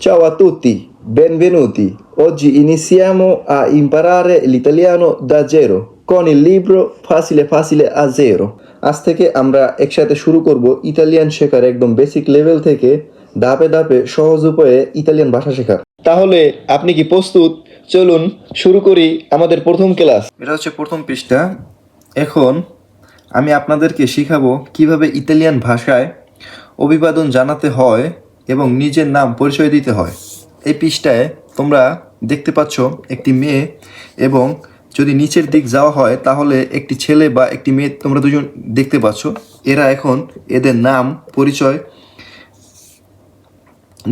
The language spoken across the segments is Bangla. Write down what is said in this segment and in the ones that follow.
Ciao a tutti, benvenuti. Oggi iniziamo a imparare l'italiano da zero con il libro Facile Facile a Zero. আজ থেকে আমরা একসাথে শুরু করব ইতালিয়ান শেখার একদম বেসিক লেভেল থেকে ধাপে ধাপে সহজ উপায়ে ইতালিয়ান ভাষা শেখার তাহলে আপনি কি প্রস্তুত চলুন শুরু করি আমাদের প্রথম ক্লাস এটা হচ্ছে প্রথম পৃষ্ঠা এখন আমি আপনাদেরকে শিখাবো কীভাবে ইতালিয়ান ভাষায় অভিবাদন জানাতে হয় এবং নিজের নাম পরিচয় দিতে হয়। এই পৃষ্ঠায় তোমরা দেখতে পাচ্ছ একটি মেয়ে এবং যদি নিচের দিক যাওয়া হয়, তাহলে একটি ছেলে বা একটি মেয়ে তোমরা দুজন দেখতে পাচ্ছ। এরা এখন এদের নাম পরিচয়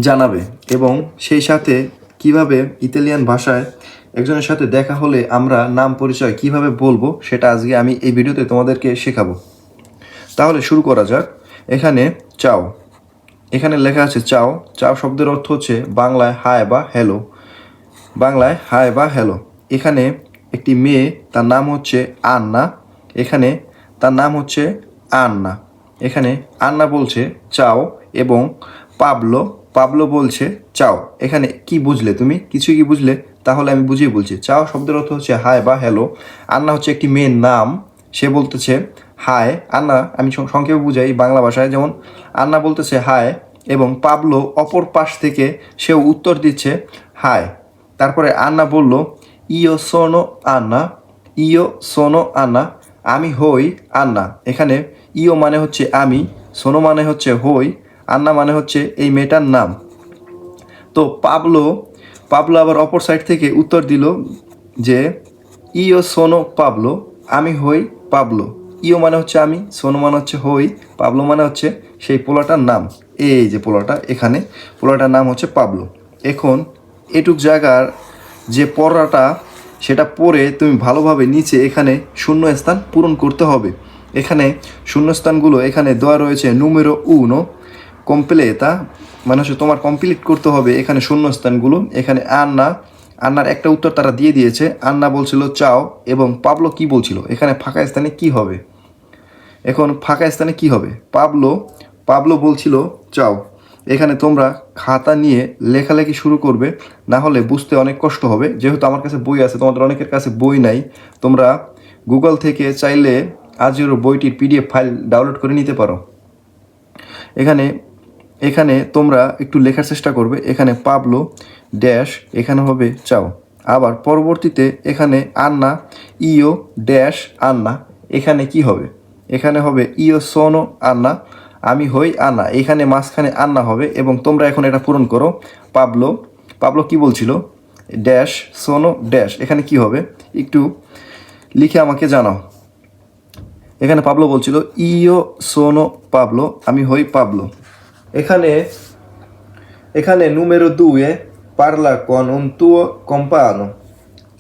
জানাবে এবং সেই সাথে কীভাবে ইতালিয়ান ভাষায় একজনের সাথে দেখা হলে আমরা নাম পরিচয় কীভাবে বলব, সেটা আজকে আমি এই ভিডিওতে তোমাদেরকে শেখাবো। তাহলে শুরু করা যাক। এখানে, চাও। এখানে লেখা আছে চাও। চাও শব্দের অর্থ হচ্ছে বাংলায় হায় বা হ্যালো। বাংলায় হায় বা হ্যালো। এখানে একটি মেয়ে, তার নাম হচ্ছে আন্না। এখানে তার নাম হচ্ছে আন্না। এখানে আন্না বলছে চাও এবং পাবলো পাবলো বলছে চাও। এখানে কি বুঝলে তুমি? কিছু কি বুঝলে? তাহলে আমি বুঝিয়ে বলছি। চাও শব্দের অর্থ হচ্ছে হায় বা হ্যালো। আন্না হচ্ছে একটি মেয়ের নাম। সে বলতেছে হায়। আন্না, আমি সংক্ষেপে বুঝাই বাংলা ভাষায় যেমন, আন্না বলতেছে হাই এবং পাবলো অপর পাশ থেকে, সেও উত্তর দিচ্ছে হাই তারপরে আন্না বলল ইও সোনো আন্না ইও সোনো আন্না, আমি হই আন্না। এখানে ইও মানে হচ্ছে আমি, সোনো মানে হচ্ছে হই, আন্না মানে হচ্ছে এই মেয়েটার নাম। তো পাবলো পাবলো আবার অপর সাইড থেকে উত্তর দিল যে ইও সোনো পাবলো, আমি হই পাবলো। ইও মানে হচ্ছে আমি, সোনো মানে হচ্ছে হই, পাবলো মানে হচ্ছে সেই পোলাটার নাম। এই যে পোলাটা এখানে। পোলাটার নাম হচ্ছে পাবলো। এখন এটুক জায়গার যে পড়াটা সেটা পরে তুমি ভালোভাবে নিচে এখানে শূন্য স্থান পূরণ করতে হবে। এখানে শূন্যস্থানগুলো এখানে দেওয়া রয়েছে নুমেরো উনো কমপ্লেতা মানে হচ্ছে তোমার কমপ্লিট করতে হবে এখানে শূন্যস্থানগুলো। এখানে আন্না, আন্নার একটা উত্তর তারা দিয়ে দিয়েছে। আন্না বলছিল চাও এবং পাবলো কি বলছিল? এখানে ফাঁকা স্থানে কি হবে? এখন ফাঁকা স্থানে কি হবে? পাবলো পাবলো বলছিল, চাও, এখানে তোমরা খাতা নিয়ে লেখালেখি শুরু করবে, না হলে বুঝতে অনেক কষ্ট হবে। যেহেতু আমার কাছে বই আছে, তোমাদের অনেকের কাছে বই নাই, তোমরা গুগল থেকে চাইলে আজিওর বইটির পিডিএফ ফাইল ডাউনলোড করে নিতে পারো। এখানে এখানে তোমরা একটু লেখার চেষ্টা করবে। এখানে পাবলো ড্যাশ, এখানে হবে চাও। আবার পরবর্তীতে এখানে আন্না, ইও ড্যাশ আন্না। এখানে কি হবে? এখানে হবে ইও সোনো আন্না। আমি হই আনা এখানে মাঝখানে আন্না হবে এবং তোমরা এখন এটা পূরণ করো। পাবলো পাবলো কি বলছিল? ড্যাশ, সোনো, ড্যাশ। এখানে কি হবে? একটু লিখে আমাকে জানাও। এখানে পাবলো বলছিল ইও সোনো, পাবলো। আমি হই পাবলো। এখানে এখানে নুমেরো দুয়ে পারলা কন tuo compagno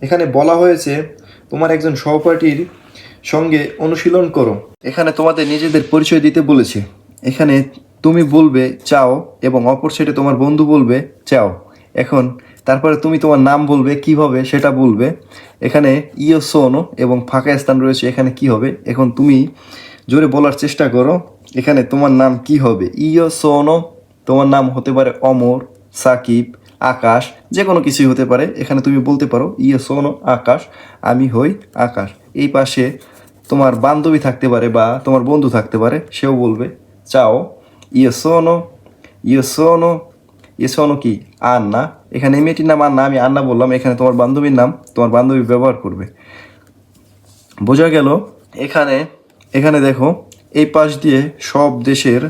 এখানে বলা হয়েছে, তোমার একজন সহপাঠীর সঙ্গে অনুশীলন করো। এখানে তোমাদের নিজেদের পরিচয় দিতে বলেছে। এখানে তুমি বলবে চাও এবং অপর সাইডে তোমার বন্ধু বলবে চাও। এখন তারপরে তুমি তোমার নাম বলবে, কীভাবে সেটা বলবে। এখানে ইও সোনো এবং ফাঁকা স্থান রয়েছে, এখানে কি হবে? এখন তুমি জোরে বলার চেষ্টা করো, এখানে তোমার নাম কি হবে? ইও সোনো, তোমার নাম হতে পারে অমর, সাকিব, আকাশ যে কোনো কিছুই হতে পারে। এখানে তুমি বলতে পারো ইয়ে সোনো, আকাশ, আমি হই আকাশ। এই পাশে তোমার বান্ধবী থাকতে পারে বা তোমার বন্ধু থাকতে পারে, সেও বলবে চাও। ইয়ে সোনো ইয়ে সোনো ইয়ে সোনো কি? আন্না। এখানে মেয়েটির নাম আন্না, আমি আন্না বললাম। এখানে তোমার বান্ধবীর নাম, তোমার বান্ধবী ব্যবহার করবে। বোঝা গেল, এখানে এখানে দেখো, এই পাশ দিয়ে সব দেশের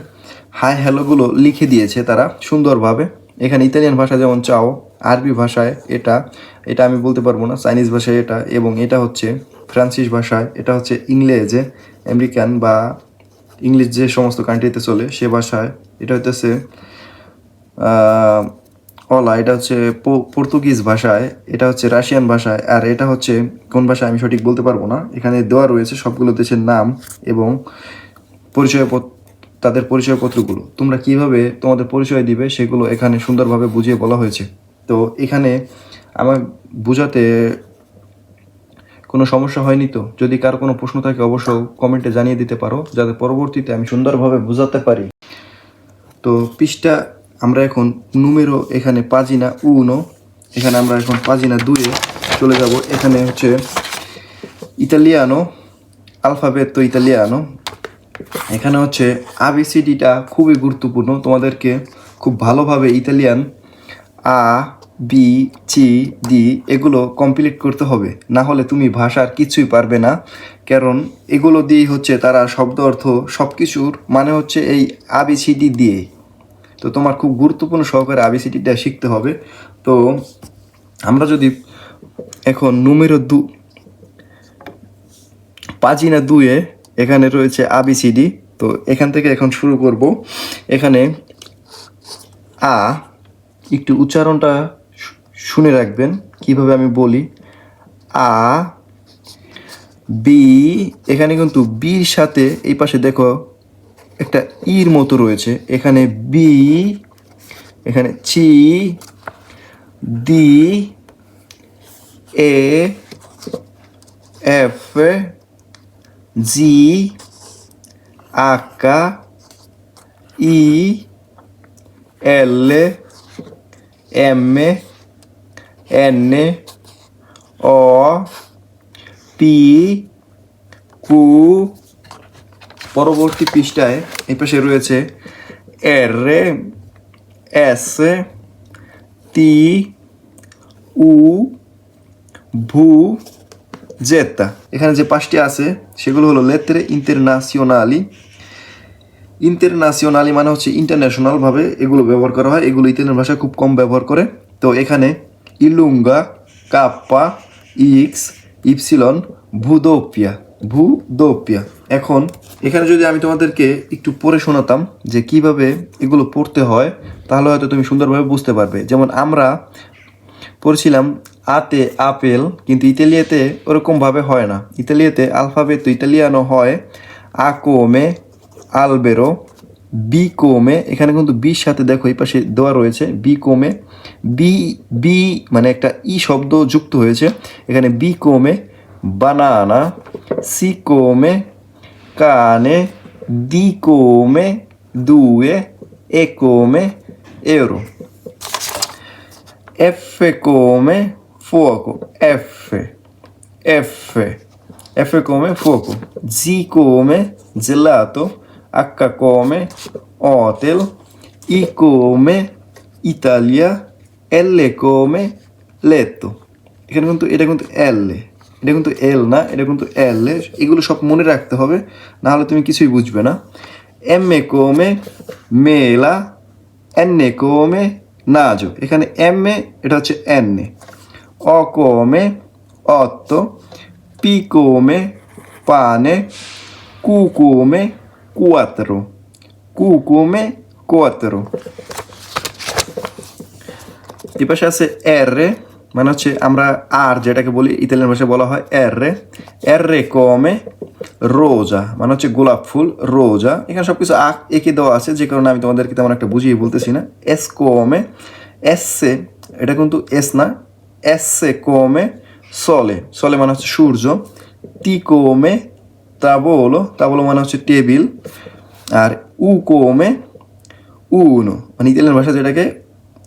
হাই হ্যালোগুলো লিখে দিয়েছে তারা সুন্দরভাবে। এখানে ইতালিয়ান ভাষা যেমন চাও, আরবি ভাষায় এটা এটা আমি বলতে পারব না, চাইনিজ ভাষায় এটা, এবং এটা হচ্ছে ফ্রান্সিস ভাষায়, এটা হচ্ছে ইংরেজে, আমেরিকান বা ইংলিশ যে সমস্ত কান্ট্রিতে চলে, সে ভাষায়, এটা হইতেছে অলা, এটা হচ্ছে পর্তুগিজ ভাষায়, এটা হচ্ছে রাশিয়ান ভাষায়, আর এটা হচ্ছে, কোন ভাষায় আমি সঠিক বলতে পারব না, এখানে দেওয়া রয়েছে সবগুলো দেশের নাম এবং পরিচয়পত্র তাদের পরিচয়পত্রগুলো। তোমরা কীভাবে তোমাদের পরিচয় দিবে, সেগুলো এখানে সুন্দরভাবে বুঝিয়ে বলা হয়েছে। তো এখানে আমার বোঝাতে কোনো সমস্যা হয়নি তো? যদি কার কোনো প্রশ্ন থাকে অবশ্য কমেন্টে জানিয়ে দিতে পারো, যাতে পরবর্তীতে আমি সুন্দরভাবে বোঝাতে পারি। তো পৃষ্ঠা আমরা এখন নুমেরো এখানে পাজিনা উনো এখানে আমরা এখন পাজিনা দুয়ে চলে যাব। এখানে হচ্ছে ইতালিয়ানো আলফাবেতো ইতালিয়ানো এখানে হচ্ছে আবিসিডিটা খুবই গুরুত্বপূর্ণ। তোমাদেরকে খুব ভালোভাবে ইতালিয়ান, আ বি চি ডি এগুলো কমপ্লিট করতে হবে। না হলে তুমি ভাষার কিছুই পারবে না। কারণ এগুলো দিয়েই হচ্ছে তারা শব্দ অর্থ সব কিছুর মানে হচ্ছে এই আবিসিডি দিয়ে। তো তোমার খুব গুরুত্বপূর্ণ সহকারে আবিসিডিটা শিখতে হবে। তো আমরা যদি এখন নুমেরো দু পাজিনা দুয়ে এখানে রয়েছে আবিসিডি তো এখান থেকে এখন শুরু করব। এখানে আ একটু উচ্চারণটা শুনে রাখবেন কীভাবে আমি বলি। আ, বি, এখানে কিন্তু বির সাথে এই পাশে দেখো একটা ইর মতো রয়েছে। এখানে বি, এখানে চি, ডি, এ, এফ, জি H I L M N, O, P, Q, পরবর্তী পৃষ্ঠায় এই পাশে রয়েছে আর এস টি উ ভু জেতা এখানে যে পাঁচটি আছে, সেগুলো হলো লেত্রে ইন্টারন্যাশনালি। ইন্টারন্যাশনালি মানে হচ্ছে ইন্টারন্যাশনাল ভাবে এগুলো ব্যবহার করা হয়। এগুলো ইতালিয়ান ভাষায় খুব কম ব্যবহার করে। তো এখানে ইলুঙ্গা কাপ্পা ইক্স ইপসিলন ভুদোপিয়া ভুদোপিয়া এখন, এখানে যদি আমি তোমাদেরকে একটু পড়ে শোনাতাম যে কীভাবে এগুলো পড়তে হয়, তাহলে হয়তো তুমি সুন্দরভাবে বুঝতে পারবে। যেমন আমরা পড়ছিলাম আতে আপেল, কিন্তু ইতালিয়াতে ওরকমভাবে হয় না। ইতালিয়াতে আলফাবেত ইতালিয়ানো হয় আ কোমে আলবেরো বি কোমে এখানে কিন্তু বির সাথে দেখো, এই পাশে দেওয়া রয়েছে বি কোমে বি বি মানে একটা ই শব্দ যুক্ত হয়েছে। এখানে বি কমে বানানা সি কমে কানে দি কমে দুয়ে e এ কমে এরো এফ কমে ফোকো এফ এফ এফ কমে ফোকো জি কমে জেলাতো আকা কমে অতেল e ই কমে ইতালিয়া L come letto. এখানে কিন্তু, এটা কিন্তু এল এটা কিন্তু এল না, এটা কিন্তু এল এগুলো সব মনে রাখতে হবে না হলে তুমি কিছুই বুঝবে না। এম এ কোমে মেলা কোমে নাজো এখানে এম এ, এটা হচ্ছে এনে অ কোমে অত্তো পি কোমে পানে কোমে কুয়াত্রো কু কোমে কুয়াত্রো এই পাশে আছে এর রে মানে হচ্ছে আমরা আর যেটাকে বলি, ইতালিয়ান ভাষায় বলা হয় এর। রে এর রে কমে রোজা মানে হচ্ছে গোলাপ ফুল রোজা এখানে সব কিছু এঁকে দেওয়া আছে, যে কারণে আমি তোমাদেরকে তেমন একটা বুঝিয়ে বলতেছি না। এস কমে এসে, এটা কিন্তু এস না। এসে কমে সলে সলে মানে হচ্ছে সূর্য। তি কমে তাবলো তাবলো মানে হচ্ছে টেবিল আর উ কমে উনো মানে ইতালিয়ান ভাষা যেটাকে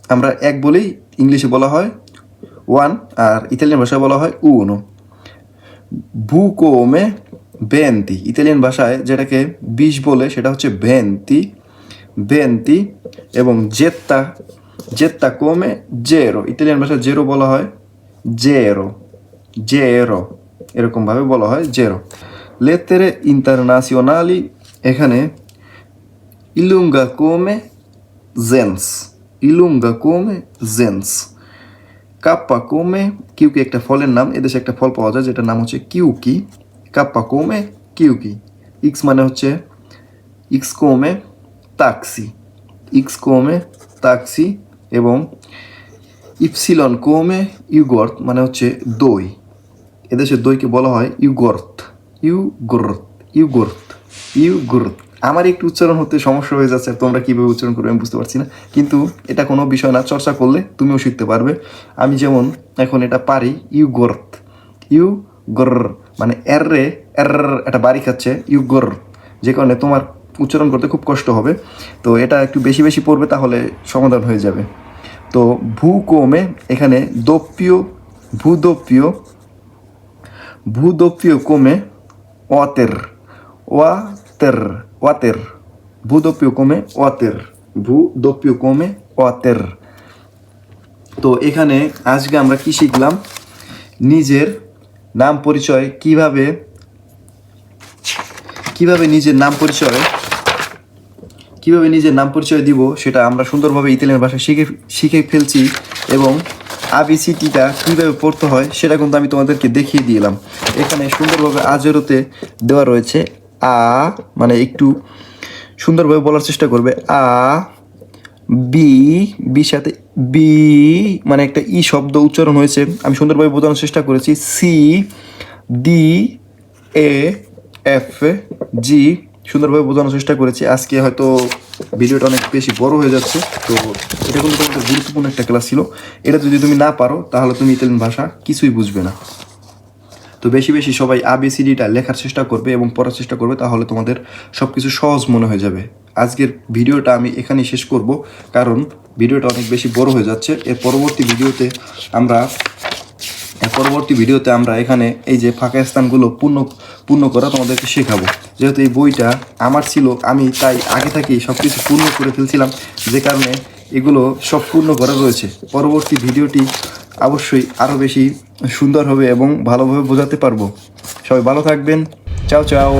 আমরা এক বলেই ইংলিশে বলা হয় ওয়ান আর ইতালিয়ান ভাষায় বলা হয় উনো ভু কোমে বেন্তি ইতালিয়ান ভাষায় যেটাকে বিশ বলে, সেটা হচ্ছে ভেন্তি ভেন্তি এবং জেত্তা জেত্তা কোমে জেরো ইতালিয়ান ভাষায় জেরো বলা হয় জেরো জেরো এরকমভাবে বলা হয় জেরো লেতেরে ইন্টারন্যাশনালি এখানে ইলুঙ্গা কোমে জেন্স ইলুঙ্গা কোমে জেন্স কাপ্পা কোমে কিউকি একটা ফলের নাম, এদেশে একটা ফল পাওয়া যায়, যেটার নাম হচ্ছে কিউকি কাপ্পা কোমে কিউকি ইক্স মানে হচ্ছে ইক্স কোমে তাক্সি। ইক্স কোমে তাক্সি এবং ইপসিলন কোমে ইউগর্ত মানে হচ্ছে দই। এদেশে দইকে বলা হয় ইউগর্ত ইউগর্ত ইউগর্ত ইউগর্ত আমার একটু উচ্চারণ হতে সমস্যা হয়ে যাচ্ছে, তোমরা কীভাবে উচ্চারণ করবে আমি বুঝতে পারছি না। কিন্তু এটা কোনো বিষয় না, চর্চা করলে তুমিও শিখতে পারবে। আমি যেমন এখন এটা পারি, ইউ গর্ত। ইউ গর মানে এর রে, এর একটা বাড়ি খাচ্ছে, ইউ গর যে কারণে তোমার উচ্চারণ করতে খুব কষ্ট হবে। তো এটা একটু বেশি বেশি পড়বে, তাহলে সমাধান হয়ে যাবে। তো ভূ কমে এখানে দপ্পীয় ভূদপ্পীয় ভূদপ্পীয় কমে অতের ওয়াতের ওয়াতের ওয়াতের ভূদপ্পীয় কমে ওয়াতের ভূদপ্পীয় কমে ওয়াতের। তো এখানে আজকে আমরা কি শিখলাম? নিজের নাম পরিচয় কীভাবে কীভাবে নিজের নাম পরিচয়, কীভাবে নিজের নাম পরিচয় দিব সেটা আমরা সুন্দরভাবে ইতালিয়ান ভাষা শিখে শিখে ফেলছি এবং আবিসিটিটা কীভাবে পড়তে হয় সেটা কিন্তু আমি তোমাদেরকে দেখিয়ে দিলাম। এখানে সুন্দরভাবে আজেরোতে দেওয়া রয়েছে আ মানে একটু সুন্দরভাবে বলার চেষ্টা করবে। আ, বি বি সাথে বি মানে একটা ই শব্দ উচ্চারণ হয়েছে। আমি সুন্দরভাবে বোঝানোর চেষ্টা করেছি। C, D, A, F, G, সুন্দরভাবে বোঝানোর চেষ্টা করেছি। আজকে হয়তো ভিডিওটা অনেক বেশি বড় হয়ে যাচ্ছে। তো এটা কিন্তু গুরুত্বপূর্ণ একটা ক্লাস ছিল। এটা যদি তুমি না পারো, তাহলে তুমি ইতালিয়ান ভাষা কিছুই বুঝবে না। তো বেশি বেশি সবাই আবিসিডিটা লেখার চেষ্টা করবে এবং পড়ার চেষ্টা করবে, তাহলে তোমাদের সব কিছু সহজ মনে হয়ে যাবে। আজকের ভিডিওটা আমি এখানেই শেষ করব, কারণ ভিডিওটা অনেক বেশি বড় হয়ে যাচ্ছে। এর পরবর্তী ভিডিওতে আমরা পরবর্তী ভিডিওতে আমরা এখানে এই যে ফাঁকা স্থানগুলো পূর্ণ পূর্ণ করা তোমাদেরকে শেখাবো। যেহেতু এই বইটা আমার ছিল, আমি তাই আগে থেকেই সব কিছু পূর্ণ করে ফেলছিলাম, যে কারণে এগুলো সব পূর্ণ করা রয়েছে। পরবর্তী ভিডিওটি অবশ্যই আরও বেশি সুন্দর হবে এবং ভালোভাবে বোঝাতে পারব। সবাই ভালো থাকবেন। চাও চাও।